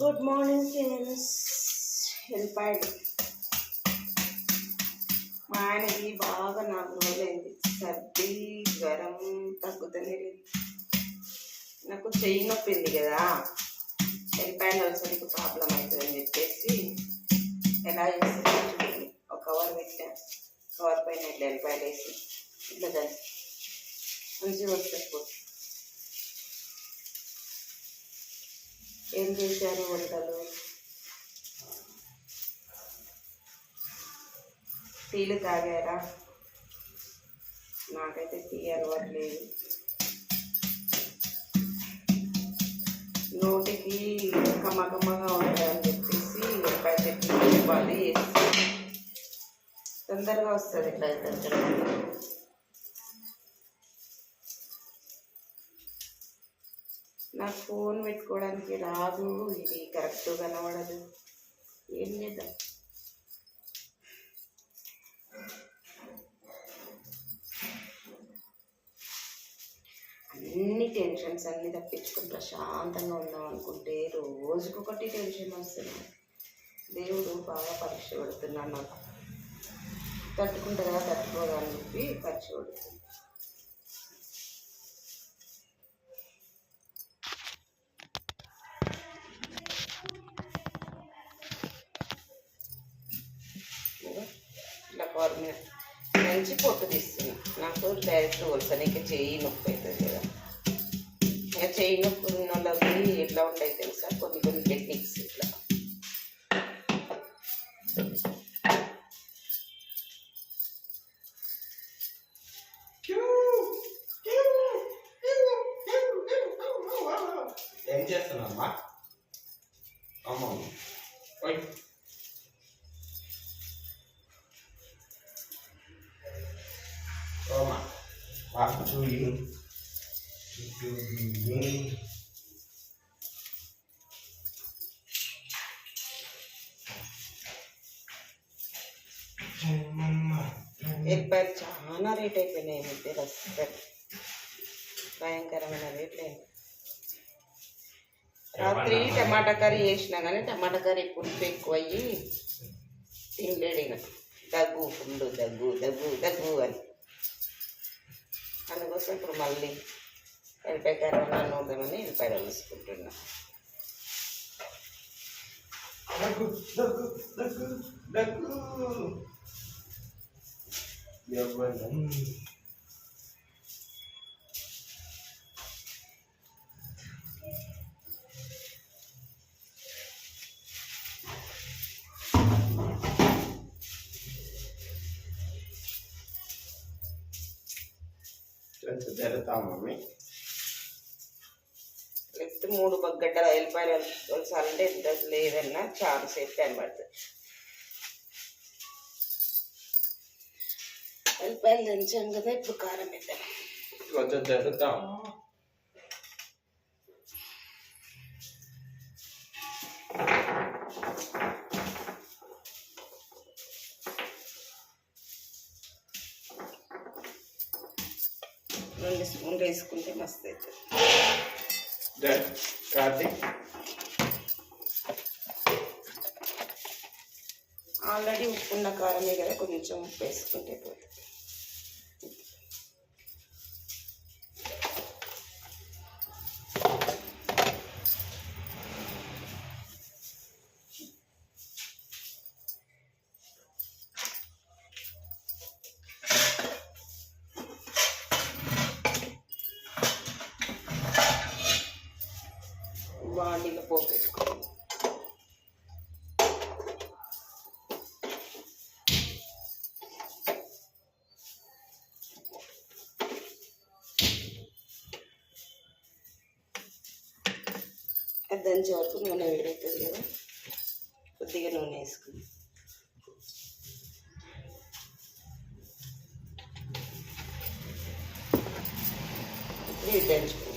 Good morning friends వెళ్ళిపోయాడు మా ఆయనకి బాగా నాలుగు రోజులైంది సర్ది జ్వరం తగ్గుతూనే లేదు నాకు చెయ్యి నొప్పింది కదా వెళ్ళిపోయిన వచ్చరికి ప్రాబ్లం అవుతుందని చెప్పేసి ఎలా చేస్తుంది ఒక కవర్ పెట్టా కవర్ పైన ఇట్లా వెళ్ళిపోయాడు వేసి ఇట్లా దాన్ని మంచిగా వస్తుంది ఏం చేశారు వంటలు? టీలు తాగారా? నాకైతే టీ అలవాట్లేదు నోటికి కమ్మకమ్మగా ఉంటాయని చెప్పేసి ఎప్పుడైతే టీ ఇవ్వాలి. తొందరగా వస్తుంది ఇట్లా అయితే నాకు ఫోన్ పెట్టుకోవడానికి రాదు ఇది కరెక్ట్ కనబడదు. ఏం చేద్దాం? అన్ని టెన్షన్స్ అన్నీ తప్పించుకుని ప్రశాంతంగా ఉందాం అనుకుంటే రోజుకొకటి టెన్షన్ వస్తుంది. దేవుడు బాగా పరీక్ష పెడుతున్నాడు నాకు. తట్టుకుంటుందా తట్టుకోదని తట్టుకోదా అని చెప్పి పరీక్ష పెడుతున్నాను మీద మంచి పొట్టు తీస్తున్నా. నాకు డైరెక్ట్ వలసనికి చెయ్యి నొప్పి అవుతుంది కదా. ఇక చెయ్యి నొప్పి ఉన్న వాళ్ళకి ఎట్లా ఉంటాయి తెలుసా? కొన్ని కొన్ని టెక్నిక్స్ ఇట్లా. ఏం చేస్తున్నామ్మా అమ్మ. ఓయ్ ఓమా చూయి ఎల్లిపాయలు చాలా రేట్ అయిపోయినాయి మధ్య అసలు. భయంకరమైన రేట్లు రాత్రి టమాటా కర్రీ చేసినా కానీ టమాటా కర్రీ పులుపు ఎక్కువ అయ్యి తినలేడు ఇక. దగ్గు ఫుల్ దగ్గు దగ్గు దగ్గు అని. అందుకోసం ఇప్పుడు మళ్ళీ ఎల్లిపాయ కర్రీ నూడదామని ఎల్లిపాయలు వేసుకుంటున్నా దగ్గు జరుగుతా మమ్మీ. లేకపోతే మూడు బగ్గడ్డల ఎల్లిపాయలు వలసాలంటే ఎంత లేదన్నా చాలా సేపు టైం పడుతుంది. ఎల్లిపాయలు దంచాం కదా ఇప్పుడు కారం వేద్దాం. కొంచెం జరుగుతాం. రెండు స్పూన్లు వేసుకుంటే మస్తు అవుతుంది. ఆల్రెడీ ఉప్పు ఉన్న కారమే కదా కొంచెం ఉప్పు వేసుకుంటే పోతుంది. అది దంచే వరకు నూనె వేడవుతుంది కదా. కొద్దిగా నూనె వేసుకుని ఇప్పుడు దంచుకో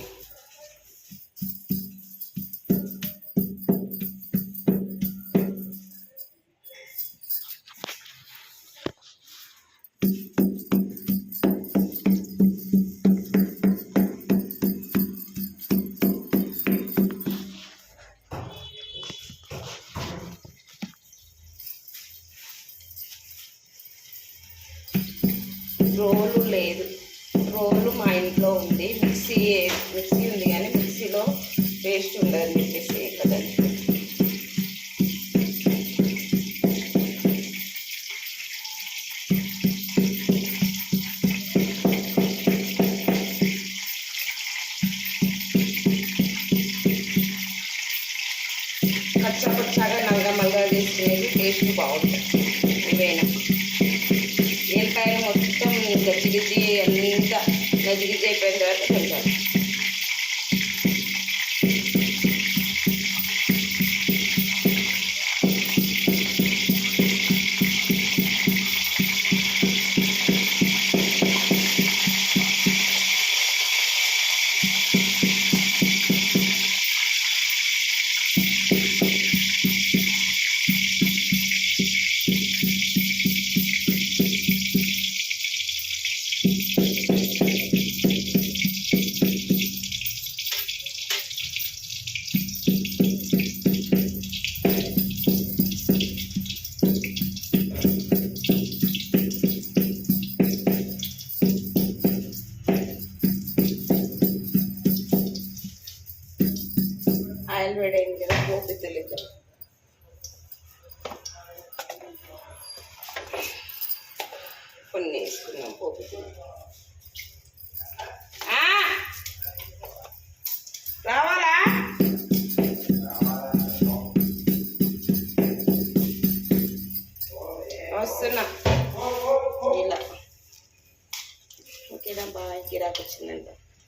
రోలు లేదు. రోలు మా ఇంట్లో ఉంది. మిక్సీ మిక్సీ ఉంది కానీ మిక్సీలో పేస్ట్ ఉండదని చెప్పేసి కదండి పచ్చ పచ్చగా నల్ల మల్గా చేసుకునేది టేస్ట్ బాగుంటుంది. గజిగిజి అంతా గజిగిజి అయిపోయిన తర్వాత తింటారు tenemos de teléfono. Con esto, no, un poco. Kita bawa kita ke sini,